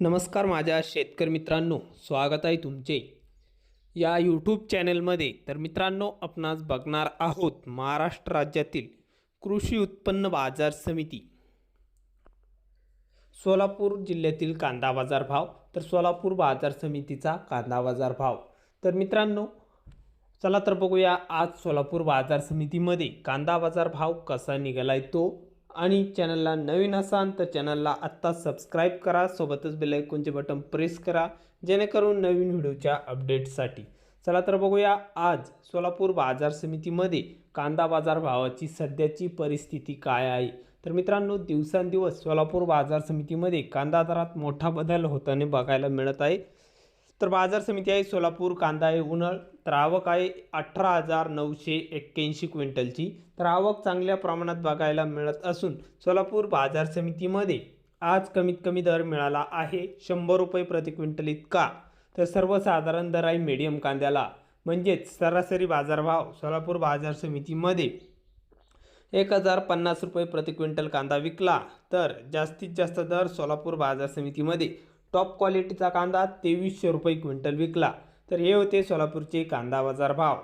नमस्कार माझ्या शेतकरी मित्रांनो स्वागत आहे तुमचे. या यूट्यूब चॅनलमध्ये तर मित्रांनो आपणास बघणार आहोत महाराष्ट्र राज्यातील कृषी उत्पन्न बाजार समिती. सोलापूर जिल्ह्यातील कांदा बाजार भाव तर सोलापूर बाजार समितीचा कांदा बाजार भाव. तर मित्रांनो चला तर बघूया आज सोलापूर बाजार समितीमध्ये कांदा बाजार भाव कसा निघालाय तो. आणि चॅनलला नवीन असाल तर चॅनलला आत्ता सबस्क्राईब करा सोबतच बेलायकॉनचे बटन प्रेस करा जेणेकरून नवीन व्हिडिओच्या अपडेटसाठी चला तर बघूया आज सोलापूर बाजार समितीमध्ये कांदा बाजार भावाची सध्याची परिस्थिती काय आहे? तर मित्रांनो दिवसांदिवस सोलापूर बाजार समितीमध्ये कांदा दरात मोठा बदल होताना बघायला मिळत आहे. तर बाजार समिती आहे सोलापूर कांदा आहे उन्हाळ. तर आवक आहे अठरा हजार नऊशे एक्क्याऐंशी क्विंटलची. तर आवक चांगल्या प्रमाणात बघायला मिळत असून सोलापूर बाजार समितीमध्ये आज कमीत कमी दर मिळाला आहे. शंभर रुपये प्रति क्विंटल इतका. तर सर्वसाधारण दर आहे मीडियम कांद्याला. म्हणजेच सरासरी बाजारभाव सोलापूर बाजार समितीमध्ये एक हजार पन्नास रुपये प्रति क्विंटल कांदा विकला. तर जास्तीत जास्त दर सोलापूर बाजार समितीमध्ये टॉप क्वालिटीचा कांदा तेवीसशे रुपये क्विंटल विकला. तर हे होते सोलापूरचे कांदा बाजार भाव.